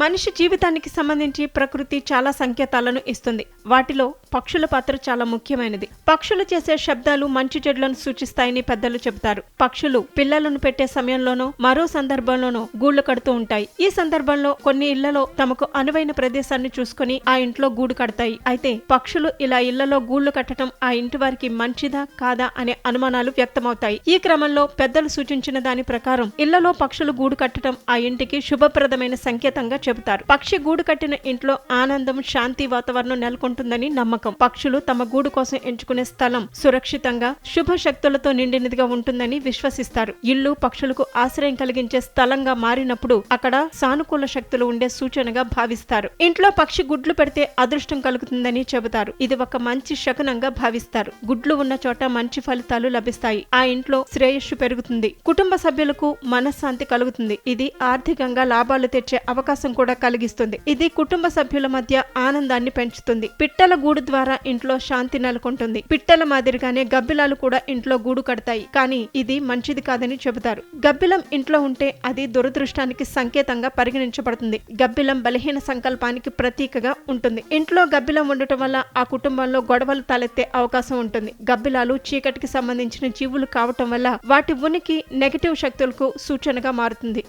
మనిషి జీవితానికి సంబంధించి ప్రకృతి చాలా సంకేతాలను ఇస్తుంది. వాటిలో పక్షుల పాత్ర చాలా ముఖ్యమైనది. పక్షులు చేసే శబ్దాలు మంచి చెడులను సూచిస్తాయని పెద్దలు చెబుతారు. పక్షులు పిల్లలను పెట్టే సమయంలోనో మరో సందర్భంలోనో గూళ్ళు కడుతూ ఉంటాయి. ఈ సందర్భంలో కొన్ని ఇళ్ళలో తమకు అనువైన ప్రదేశాన్ని చూసుకుని ఆ ఇంట్లో గూడు కడతాయి. అయితే పక్షులు ఇలా ఇళ్ళలో గూళ్ళు కట్టడం ఆ ఇంటి వారికి మంచిదా కాదా అనే అనుమానాలు వ్యక్తమవుతాయి. ఈ క్రమంలో పెద్దలు సూచించిన దాని ప్రకారం ఇళ్ళలో పక్షులు గూడు కట్టడం ఆ ఇంటికి శుభప్రదమైన సంకేతంగా చెబుతారు. పక్షి గూడు కట్టిన ఇంట్లో ఆనందం శాంతి వాతావరణం నెలకొంటుందని నమ్మకం. పక్షులు తమ గూడు కోసం ఎంచుకునే స్థలం సురక్షితంగా శుభ శక్తులతో నిండినదిగా ఉంటుందని విశ్వసిస్తారు. ఇల్లు పక్షులకు ఆశ్రయం కలిగించే స్థలంగా మారినప్పుడు అక్కడ సానుకూల శక్తులు ఉండే సూచనగా భావిస్తారు. ఇంట్లో పక్షి గుడ్లు పెడితే అదృష్టం కలుగుతుందని చెబుతారు. ఇది ఒక మంచి శకునంగా భావిస్తారు. గుడ్లు ఉన్న చోట మంచి ఫలితాలు లభిస్తాయి. ఆ ఇంట్లో శ్రేయస్సు పెరుగుతుంది. కుటుంబ సభ్యులకు మనశ్శాంతి కలుగుతుంది. ఇది ఆర్థికంగా లాభాలు తెచ్చే అవకాశం కూడా కలిగిస్తుంది. ఇది కుటుంబ సభ్యుల మధ్య ఆనందాన్ని పెంచుతుంది. పిట్టల గూడు ద్వారా ఇంట్లో శాంతి నెలకొంటుంది. పిట్టల మాదిరిగానే గబ్బిలాలు కూడా ఇంట్లో గూడు కడతాయి. కానీ ఇది మంచిది కాదని చెబుతారు. గబ్బిలం ఇంట్లో ఉంటే అది దురదృష్టానికి సంకేతంగా పరిగణించబడుతుంది. గబ్బిలం బలహీన సంకల్పానికి ప్రతీకగా ఉంటుంది. ఇంట్లో గబ్బిలం ఉండటం వల్ల ఆ కుటుంబంలో గొడవలు తలెత్తే అవకాశం ఉంటుంది. గబ్బిలాలు చీకటికి సంబంధించిన జీవులు కావటం వల్ల వాటి ఉనికి నెగటివ్ శక్తులకు సూచనగా మారుతుంది.